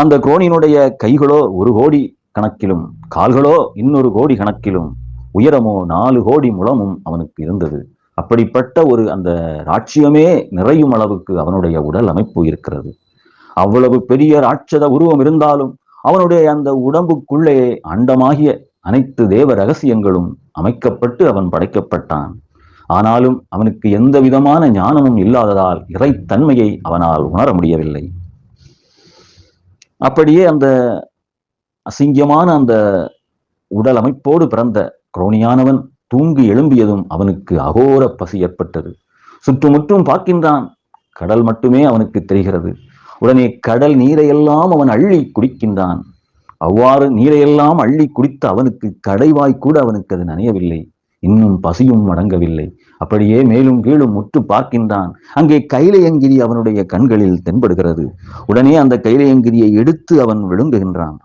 அந்த குரோனினுடைய கைகளோ ஒரு கோடி கணக்கிலும் கால்களோ இன்னொரு கோடி கணக்கிலும் உயரமோ நாலு கோடி முழமும் அவனுக்கு இருந்தது. அப்படிப்பட்ட ஒரு அந்த ராட்சியமே நிறையும் அளவுக்கு அவனுடைய உடல் அமைப்பு இருக்கிறது. அவ்வளவு பெரிய ராட்சத உருவம் இருந்தாலும் அவனுடைய அந்த உடம்புக்குள்ளே அண்டமாகிய அனைத்து தேவ ரகசியங்களும் அமைக்கப்பட்டு அவன் படைக்கப்பட்டான். ஆனாலும் அவனுக்கு எந்த விதமான ஞானமும் இல்லாததால் இறைத்தன்மையை அவனால் உணர முடியவில்லை. அப்படியே அந்த அசிங்கமான அந்த உடல் அமைப்போடு பிறந்த குரோனியானவன் தூங்கி எழும்பியதும் அவனுக்கு அகோர பசி ஏற்பட்டது. சுற்றுமுற்றும் பார்க்கின்றான். கடல் மட்டுமே அவனுக்கு தெரிகிறது. உடனே கடல் நீரையெல்லாம் அவன் அள்ளி குடிக்கின்றான். அவ்வாறு நீரையெல்லாம் அள்ளி குடித்த அவனுக்கு கடைவாய் கூட அவனுக்கு அது நனையவில்லை. இன்னும் பசியும் அடங்கவில்லை. அப்படியே மேலும் கீழும் முற்று பார்க்கின்றான். அங்கே கைலையங்கிரி அவனுடைய கண்களில் தென்படுகிறது. உடனே அந்த கைலையங்கிரியை எடுத்து அவன் விழுங்குகின்றான்.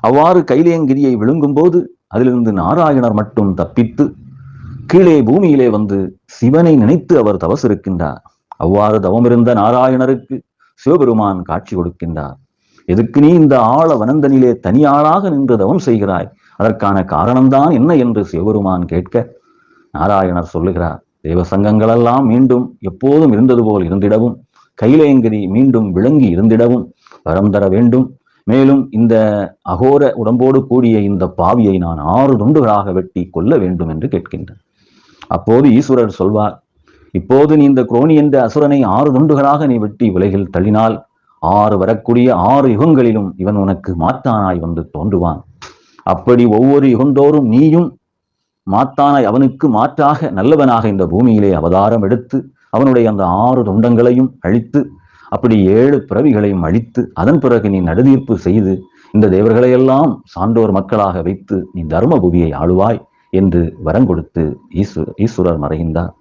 அவ்வாறு கைலையங்கிரியை விழுங்கும் போது அதிலிருந்து நாராயணர் மட்டும் தப்பித்து கீழே பூமியிலே வந்து சிவனை நினைத்து அவர் தவசு இருக்கின்றார் அவ்வாறு தவமிருந்த நாராயணருக்கு சிவபெருமான் காட்சி கொடுக்கின்றார். எதுக்கு நீ இந்த ஆழ வனந்தனிலே தனியாளாக நின்று தவம் செய்கிறாய்? அதற்கான காரணம்தான் என்ன? என்று சிவபெருமான் கேட்க நாராயணர் சொல்லுகிறார் தேவ சங்கங்களெல்லாம் மீண்டும் எப்போதும் இருந்தது போல் இருந்திடவும் கைலேங்கிரி மீண்டும் விளங்கி இருந்திடவும் வரம் தர வேண்டும். மேலும் இந்த அகோர உடம்போடு கூடிய இந்த பாவியை நான் ஆறு துண்டுகளாக வெட்டி கொல்ல வேண்டும் என்று கேட்கின்றேன் அப்போது ஈஸ்வரர் சொல்வார் இப்போது நீ இந்த குரோணி என்ற அசுரனை ஆறு துண்டுகளாக நீ வெட்டி உலகில் தள்ளினால் ஆறு வரக்கூடிய ஆறு யுகங்களிலும் இவன் உனக்கு மாத்தானாய் வந்து தோன்றுவான். அப்படி ஒவ்வொரு யுகந்தோறும் நீயும் மாத்தானாய் அவனுக்கு மாற்றாக நல்லவனாக இந்த பூமியிலே அவதாரம் எடுத்து அவனுடைய அந்த ஆறு துண்டங்களையும் அழித்து அப்படி ஏழு பிறவிகளையும் அழித்து அதன் பிறகு நீ நடுதீர்ப்பு செய்து இந்த தேவர்களையெல்லாம் சான்றோர் மக்களாக வைத்து நீ தர்மபுவியை ஆளுவாய் என்று வரம் கொடுத்து ஈஸ்வர ஈஸ்வரர் மறைகின்றார்